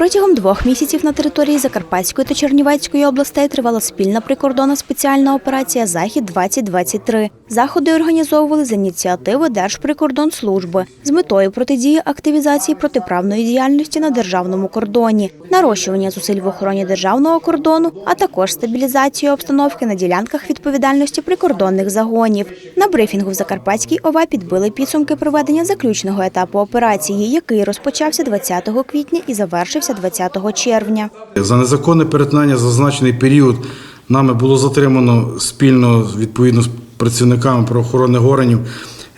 Протягом двох місяців на території Закарпатської та Чернівецької областей тривала спільна прикордонна спеціальна операція Захід 2023 Заходи організовували з ініціативи Держприкордонслужби з метою протидії активізації протиправної діяльності на державному кордоні, нарощування зусиль в охороні державного кордону, а також стабілізацію обстановки на ділянках відповідальності прикордонних загонів. На брифінгу в Закарпатській ОВА підбили підсумки проведення заключного етапу операції, який розпочався 20 квітня і завершився 20 червня. За незаконне перетинання за зазначений період нами було затримано спільно відповідно з працівниками правоохоронних органів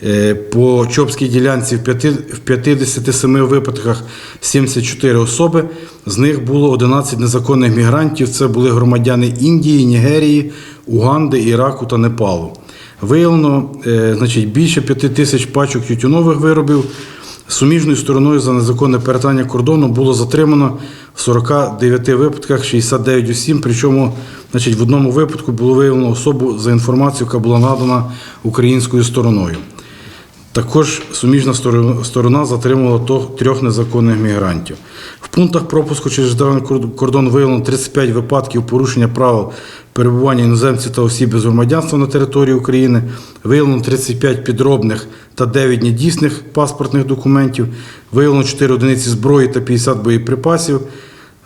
е, по Чопській ділянці в 57 випадках 74 особи. З них було 11 незаконних мігрантів. Це були громадяни Індії, Нігерії, Уганди, Іраку та Непалу. Виявлено е, значить, більше 5 тисяч пачок тютюнових виробів. Суміжною стороною за незаконне перетинання кордону було затримано в 49 випадках 69 осіб, причому значить, в одному випадку було виявлено особу за інформацією, яка була надана українською стороною. Також суміжна сторона затримувала трьох незаконних мігрантів. В пунктах пропуску через державний кордон виявлено 35 випадків порушення правил перебування іноземців та осіб без громадянства на території України. Виявлено 35 підробних та 9 недійсних паспортних документів. Виявлено 4 одиниці зброї та 50 боєприпасів.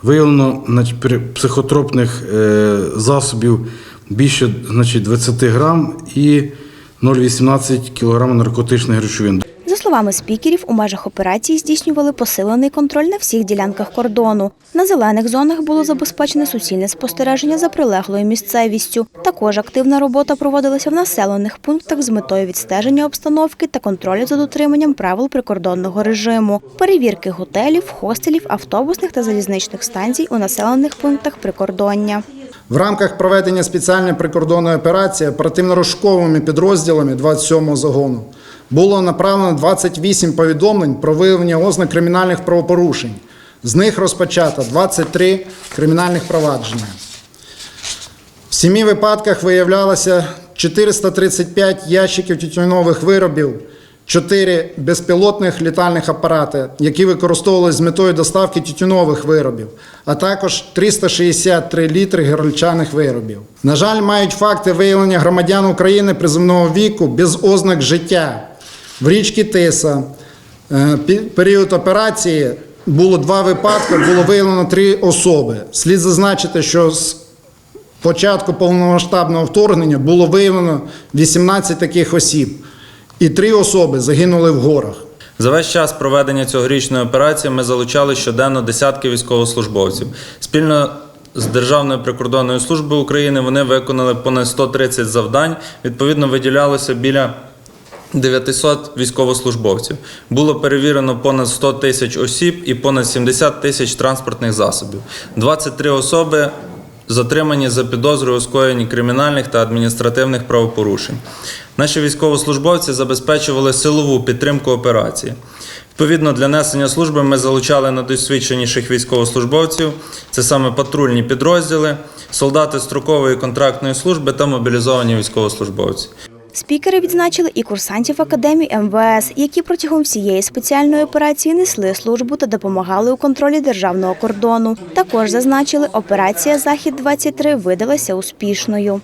Виявлено психотропних е, засобів більше значить, 20 грам і 0,18 кг наркотичних речовин. Словами спікерів, у межах операції здійснювали посилений контроль на всіх ділянках кордону. На зелених зонах було забезпечене суцільне спостереження за прилеглою місцевістю. Також активна робота проводилася в населених пунктах з метою відстеження обстановки та контролю за дотриманням правил прикордонного режиму, перевірки готелів, хостелів, автобусних та залізничних станцій у населених пунктах прикордоння. В рамках проведення спеціальної прикордонної операції оперативно-розшуковими підрозділами 27-го загону було направлено 28 повідомлень про виявлення ознак кримінальних правопорушень. З них розпочато 23 кримінальних провадження. В сімі випадках виявлялося 435 ящиків тютюнових виробів, 4 безпілотних літальних апарати, які використовувалися з метою доставки тютюнових виробів, а також 363 літри гірчаних виробів. На жаль, мають факти виявлення громадян України приземного віку без ознак життя. В річці Тиса е, період операції було два випадки, було виявлено три особи. Слід зазначити, що з початку повномасштабного вторгнення було виявлено 18 таких осіб, і три особи загинули в горах. За весь час проведення цьогорічної операції ми залучали щоденно десятки військовослужбовців. Спільно з Державною прикордонною службою України вони виконали понад 130 завдань. Відповідно, виділялося біля 900 військовослужбовців. Було перевірено понад 100 тисяч осіб і понад 70 тисяч транспортних засобів. 23 особи затримані за підозрою у скоєнні кримінальних та адміністративних правопорушень. Наші військовослужбовці забезпечували силову підтримку операції. Відповідно, для несення служби ми залучали найдосвідченіших військовослужбовців, це саме патрульні підрозділи, солдати строкової контрактної служби та мобілізовані військовослужбовці. Спікери відзначили і курсантів академії МВС, які протягом всієї спеціальної операції несли службу та допомагали у контролі державного кордону. Також зазначили, операція Захід 23 видалася успішною.